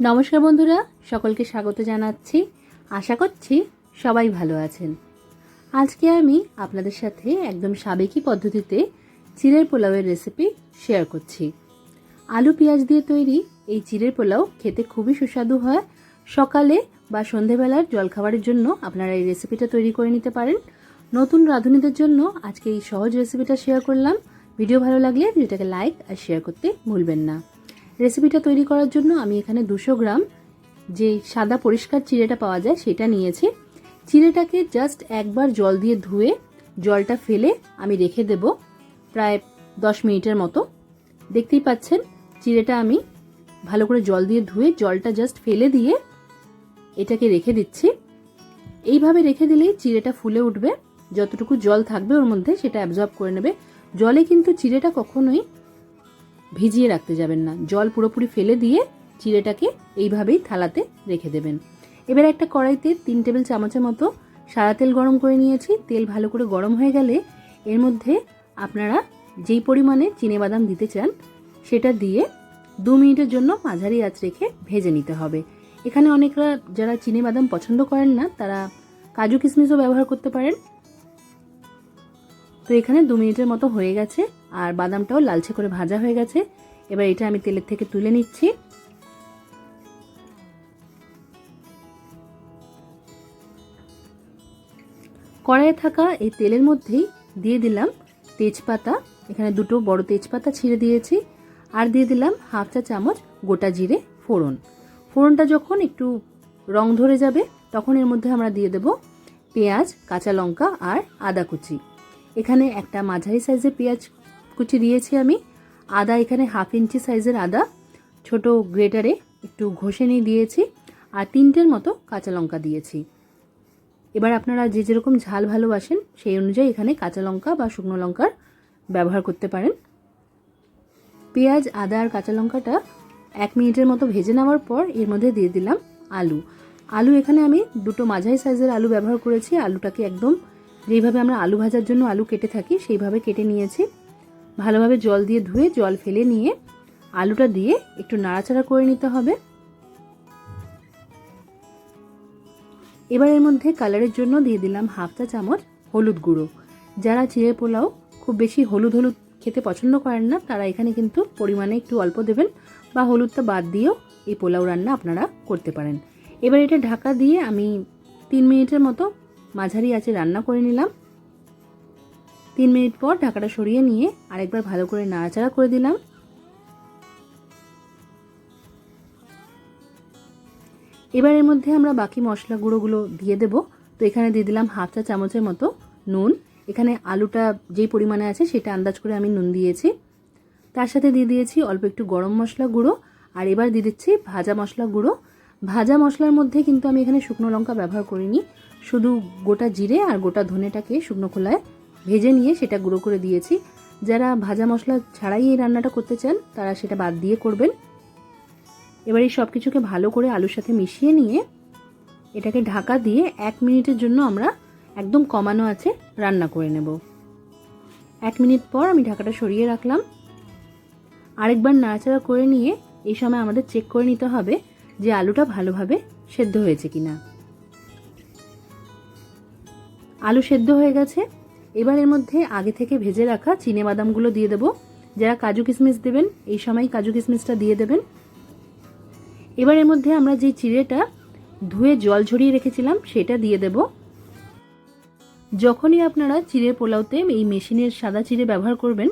নমস্কার বন্ধুরা, সকলকে স্বাগত জানাচ্ছি। আশা করছি সবাই ভালো আছেন। আজকে আমি আপনাদের সাথে একদম সাবেকি পদ্ধতিতে চিড়ের পোলাওয়ের রেসিপি শেয়ার করছি। আলু পেঁয়াজ দিয়ে তৈরি এই চিড়ের পোলাও খেতে খুবই সুস্বাদু হয়। সকালে বা সন্ধেবেলার জলখাবারের জন্য আপনারা এই রেসিপিটা তৈরি করে নিতে পারেন। নতুন রাঁধুনিদের জন্য আজকে এই সহজ রেসিপিটা শেয়ার করলাম। ভিডিও ভালো লাগলে ভিডিওটাকে লাইক আর শেয়ার করতে ভুলবেন না। রেসিপিটা তৈরি করার জন্য আমি এখানে দুশো গ্রাম যে সাদা পরিষ্কার চিড়েটা পাওয়া যায় সেটা নিয়েছি। চিড়েটাকে জাস্ট একবার জল দিয়ে ধুয়ে জলটা ফেলে আমি রেখে দেব প্রায় দশ মিনিটের মতো। দেখতেই পাচ্ছেন, চিড়েটা আমি ভালো করে জল দিয়ে ধুয়ে জলটা জাস্ট ফেলে দিয়ে এটাকে রেখে দিচ্ছি। এইভাবে রেখে দিলেই চিড়েটা ফুলে উঠবে। যতটুকু জল থাকবে ওর মধ্যে সেটা অ্যাবজর্ব করে নেবে। জলে কিন্তু চিড়েটা কখনোই ভিজিয়ে রাখতে যাবেন না। জল পুরোপুরি ফেলে দিয়ে চিড়েটাকে এইভাবেই থালাতে রেখে দেবেন। এবার একটা কড়াইতে তিন টেবিল চামচের মতো সাদা তেল গরম করে নিয়েছি। তেল ভালো করে গরম হয়ে গেলে এর মধ্যে আপনারা যেই পরিমাণে বাদাম দিতে চান, সেটা দিয়ে দু মিনিটের জন্য মাঝারি আঁচ রেখে ভেজে নিতে হবে। এখানে অনেকরা যারা বাদাম পছন্দ করেন না, তারা কাজু কিশমিশও ব্যবহার করতে পারেন। তো এখানে দু মিনিটের মতো হয়ে গেছে, আর বাদামটাও লালচে করে ভাজা হয়ে গেছে। এবার এটা আমি তেলের থেকে তুলে নিচ্ছি। কড়াইয়ে থাকা এই তেলের মধ্যেই দিয়ে দিলাম তেজপাতা। এখানে দুটো বড় তেজপাতা ছিঁড়ে দিয়েছি, আর দিয়ে দিলাম হাফ চা চামচ গোটা জিরে ফোড়ন। ফোড়নটা যখন একটু রং ধরে যাবে, তখন এর মধ্যে আমরা দিয়ে দেব পেঁয়াজ, কাঁচা লঙ্কা আর আদা কুচি। এখানে একটা মাঝারি সাইজের পেঁয়াজ কুচি দিয়েছি আমি। আদা এখানে হাফ ইঞ্চি সাইজের আদা, ছোট গ্রেটারে একটু ঘষে নিয়ে দিয়েছি আর তিনটের মতো কাঁচা লঙ্কা দিয়েছি। এবার আপনারা যে যেরকম ঝাল ভালোবাসেন সেই অনুযায়ী এখানে কাঁচা লঙ্কা বা শুকনো লঙ্কার ব্যবহার করতে পারেন। পেঁয়াজ, আদা আর কাঁচা লঙ্কাটা এক মিনিটের মতো ভেজে নেওয়ার পর এর মধ্যে দিয়ে দিলাম আলু। আলু এখানে আমি দুটো মাঝারি সাইজের আলু ব্যবহার করেছি। আলুটাকে একদম যেইভাবে আমরা আলু ভাজার জন্য আলু কেটে থাকি, সেইভাবে কেটে নিয়েছি। ভালোভাবে জল দিয়ে ধুয়ে, জল ফেলে নিয়ে আলুটা দিয়ে একটু নাড়াচাড়া করে নিতে হবে। এবার এর মধ্যে কালারের জন্য দিয়ে দিলাম হাফ চা চামচ হলুদ গুঁড়ো। যারা চিড়ে পোলাও খুব বেশি হলুদ হলুদ খেতে পছন্দ করেন না, তারা এখানে কিন্তু পরিমাণে একটু অল্প দেবেন বা হলুদটা বাদ দিয়েও এই পোলাও রান্না আপনারা করতে পারেন। এবার এটা ঢাকা দিয়ে আমি তিন মিনিটের মতো মাঝারি আছে রান্না করে নিলাম। তিন মিনিট পর ঢাকাটা সরিয়ে নিয়ে আরেকবার ভালো করে নাড়াচাড়া করে দিলাম। এবার এর মধ্যে আমরা বাকি মশলা গুঁড়োগুলো দিয়ে দেব। তো এখানে দিয়ে দিলাম হাফ চা চামচের মতো নুন। এখানে আলুটা যেই পরিমাণে আছে সেটা আন্দাজ করে আমি নুন দিয়েছি। তার সাথে দিয়ে দিয়েছি অল্প একটু গরম মশলা গুঁড়ো। আর এবার দিয়ে দিচ্ছি ভাজা মশলা গুঁড়ো। ভাজা মশলার মধ্যে কিন্তু আমি এখানে শুকনো লঙ্কা ব্যবহার করিনি। শুধু গোটা জিরে আর গোটা ধনেটাকে শুকনো খোলায় ভেজে নিয়ে সেটা গুঁড়ো করে দিয়েছি। যারা ভাজা মশলা ছাড়াই এই রান্নাটা করতে চান, তারা সেটা বাদ দিয়ে করবেন। এবার এই সব কিছুকে ভালো করে আলুর সাথে মিশিয়ে নিয়ে এটাকে ঢাকা দিয়ে এক মিনিটের জন্য আমরা একদম কমানো আছে রান্না করে নেব। এক মিনিট পর আমি ঢাকাটা সরিয়ে রাখলাম। আরেকবার নাড়াচাড়া করে নিয়ে এই সময় আমাদের চেক করে নিতে হবে যে আলুটা ভালোভাবে সেদ্ধ হয়েছে কিনা। আলু সেদ্ধ হয়ে গেছে। এবার এর মধ্যে আগে থেকে ভেজে রাখা চিনে বাদামগুলো দিয়ে দেবো। যারা কাজু কিশমিশ দেবেন, এই সময় কাজু কিশমিশটা দিয়ে দেবেন। এবার এর মধ্যে আমরা যে চিড়েটা ধুয়ে জল ঝরিয়ে রেখেছিলাম, সেটা দিয়ে দেব। যখনই আপনারা চিড়ে পোলাওতে এই মেশিনের সাদা চিড়ে ব্যবহার করবেন,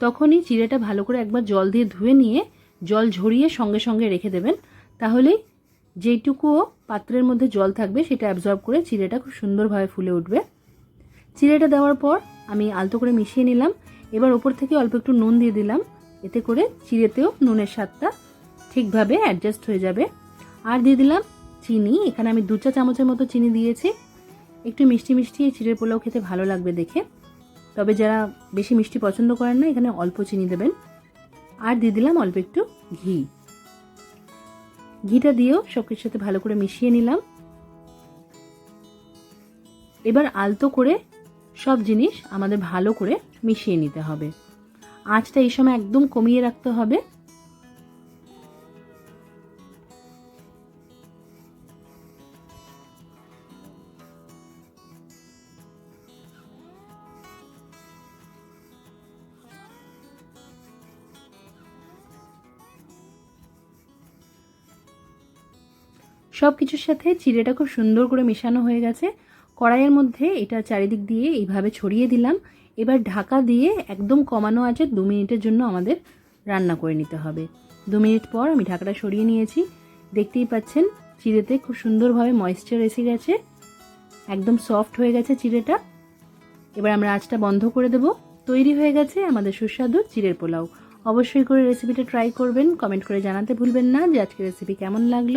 তখনই চিড়েটা ভালো করে একবার জল দিয়ে ধুয়ে নিয়ে জল ঝরিয়ে সঙ্গে সঙ্গে রেখে দেবেন। তাহলেই যেইটুকুও পাত্রের মধ্যে জল থাকবে সেটা অ্যাবজর্ব করে চিড়েটা খুব সুন্দরভাবে ফুলে উঠবে। চিড়েটা দেওয়ার পর আমি আলতো করে মিশিয়ে নিলাম। এবার ওপর থেকে অল্প একটু নুন দিয়ে দিলাম। এতে করে চিড়েতেও নুনের স্বাদটা ঠিকভাবে অ্যাডজাস্ট হয়ে যাবে। আর দিয়ে দিলাম চিনি। এখানে আমি দু চা চামচের মতো চিনি দিয়েছি। একটু মিষ্টি মিষ্টি এই চিড়ের পোলাও খেতে ভালো লাগবে দেখে। তবে যারা বেশি মিষ্টি পছন্দ করেন না, এখানে অল্প চিনি দেবেন। আর দিয়ে দিলাম অল্প একটু ঘি। ঘিটা দিয়েও সব কিছুর সাথে ভালো করে মিশিয়ে নিলাম। এবার আলতো করে সব জিনিস আমাদের ভালো করে মিশিয়ে নিতে হবে। আঁচটা এই সময় একদম কমিয়ে রাখতে হবে। সব কিছুর সাথে চিড়েটা খুব সুন্দর করে মেশানো হয়ে গেছে। কড়াইয়ের মধ্যে এটা চারিদিক দিয়ে এইভাবে ছড়িয়ে দিলাম। এবার ঢাকা দিয়ে একদম কমানো আছে দু মিনিটের জন্য আমাদের রান্না করে নিতে হবে। দু মিনিট পর আমি ঢাকাটা সরিয়ে নিয়েছি। দেখতেই পাচ্ছেন, চিড়েতে খুব সুন্দরভাবে ময়েশ্চার এসে গেছে। একদম সফট হয়ে গেছে চিড়েটা। এবার আমরা আঁচটা বন্ধ করে দেব। তৈরি হয়ে গেছে আমাদের সুস্বাদু চিড়ের পোলাও। অবশ্যই করে রেসিপিটা ট্রাই করবেন। কমেন্ট করে জানাতে ভুলবেন না যে আজকের রেসিপি কেমন লাগল।